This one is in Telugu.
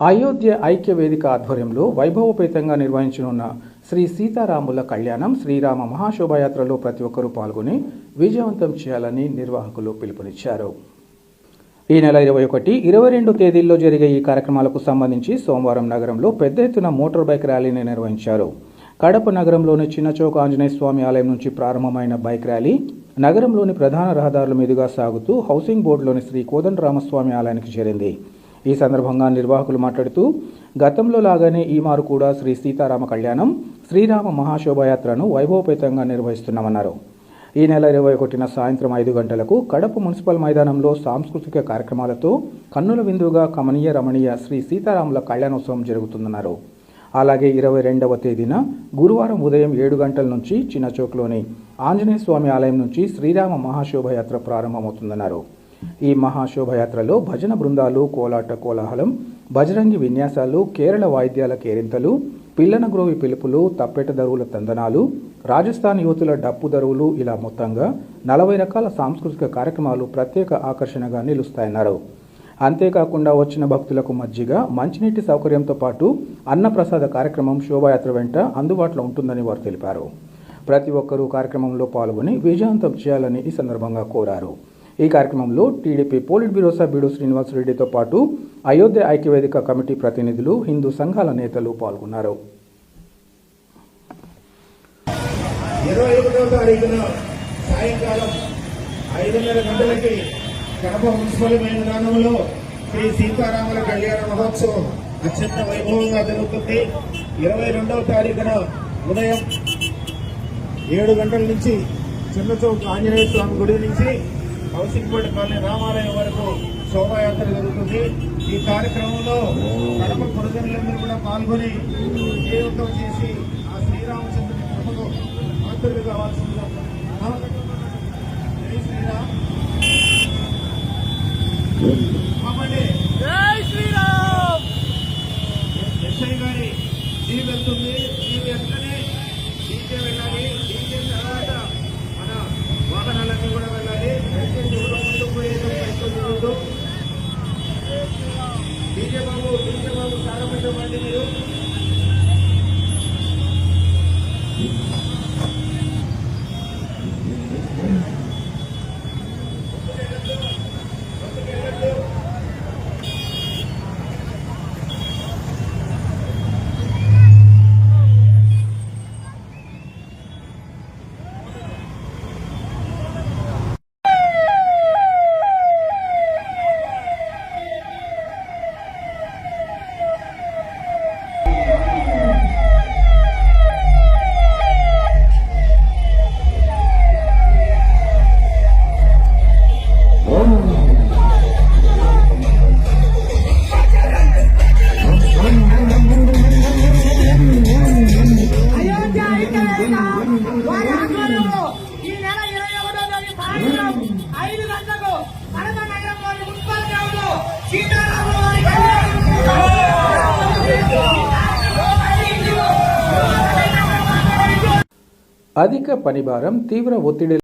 అయోధ్య ఐక్య వేదిక ఆధ్వర్యంలో వైభవోపేతంగా నిర్వహించనున్న శ్రీ సీతారాముల కళ్యాణం శ్రీరామ మహాశోభాయాత్రలో ప్రతి ఒక్కరూ పాల్గొని విజయవంతం చేయాలని నిర్వాహకులు పిలుపునిచ్చారు. ఈ నెల ఇరవై ఒకటి ఇరవై రెండు తేదీల్లో జరిగే ఈ కార్యక్రమాలకు సంబంధించి సోమవారం నగరంలో పెద్ద ఎత్తున మోటార్ బైక్ ర్యాలీని నిర్వహించారు. కడప నగరంలోని చిన్నచౌక ఆంజనేయ స్వామి ఆలయం నుంచి ప్రారంభమైన బైక్ ర్యాలీ నగరంలోని ప్రధాన రహదారుల మీదుగా సాగుతూ హౌసింగ్ బోర్డులోని శ్రీ కోదండరామస్వామి ఆలయానికి చేరింది. ఈ సందర్భంగా నిర్వాహకులు మాట్లాడుతూ గతంలో లాగానే ఈ మారు కూడా శ్రీ సీతారామ కళ్యాణం శ్రీరామ మహాశోభాయాత్రను వైభవపేతంగా నిర్వహిస్తున్నామన్నారు. ఈ నెల ఇరవై ఒకటిన సాయంత్రం ఐదు గంటలకు కడప మున్సిపల్ మైదానంలో సాంస్కృతిక కార్యక్రమాలతో కన్నుల విందుగా కమనీయ రమణీయ శ్రీ సీతారాముల కళ్యాణోత్సవం జరుగుతుందన్నారు. అలాగే ఇరవై రెండవ తేదీన గురువారం ఉదయం ఏడు గంటల నుంచి చిన్నచోక్లోని ఆంజనేయ స్వామి ఆలయం నుంచి శ్రీరామ మహాశోభయాత్ర ప్రారంభమవుతుందన్నారు. ఈ మహాశోభయాత్రలో భజన బృందాలు కోలాట కోలాహలం బజరంగి విన్యాసాలు కేరళ వాయిద్యాల కేరింతలు పిల్లనగ్రోవి పిలుపులు తప్పెట దరువుల తందనాలు రాజస్థాన్ యువతుల డప్పు దరువులు ఇలా మొత్తంగా నలభై రకాల సాంస్కృతిక కార్యక్రమాలు ప్రత్యేక ఆకర్షణగా నిలుస్తాయన్నారు. అంతేకాకుండా వచ్చిన భక్తులకు మజ్జిగ మంచినీటి సౌకర్యంతో పాటు అన్నప్రసాద కార్యక్రమం శోభాయాత్ర వెంట అందుబాటులో ఉంటుందని వారు తెలిపారు. ప్రతి ఒక్కరూ కార్యక్రమంలో పాల్గొని విజయవంతం చేయాలని ఈ సందర్భంగా కోరారు. ఈ కార్యక్రమంలో టీడీపీ పోలిట్ బ్యూరో సభ్యుడు శ్రీనివాసరెడ్డితో పాటు అయోధ్య ఐక్యవేదిక కమిటీ ప్రతినిధులు హిందూ సంఘాల నేతలు పాల్గొన్నారు. ఇరవై ఒకటో తారీఖున సాయంకాలం ఐదున్నర గంటలకి కడప మున్సిపల్ మైదానంలో శ్రీ సీతారాముల కళ్యాణ మహోత్సవం అత్యంత వైభవంగా జరుగుతుంది. ఇరవై రెండవ తారీఖున ఉదయం ఏడు గంటల నుంచి చిన్నచౌక్ ఆంజనేయ స్వామి గుడి నుంచి హౌసింగ్ బోర్డు కాలనీ రామాలయం వరకు శోభాయాత్ర జరుగుతుంది. ఈ కార్యక్రమంలో కడప పురజనులందరూ కూడా పాల్గొని విజయవంతం చేసి ఆ శ్రీరామచంద్రుని కృపకు పాత్రలు కావాల్సిందిగా. జై శ్రీరామ్. జై శ్రీరామ్! ఎస్ఐ గారి జీవి వెళ్తుంది. జీవి వెంటనే బాబు ప్రారంభించమండి మీరు అయోధ్య ఐదు గంటలకు కడప నగరంలోని మున్సిపల్ గ్రౌండ్లో సీతారాముల అధిక పనిభారం తీవ్ర ఒత్తిడి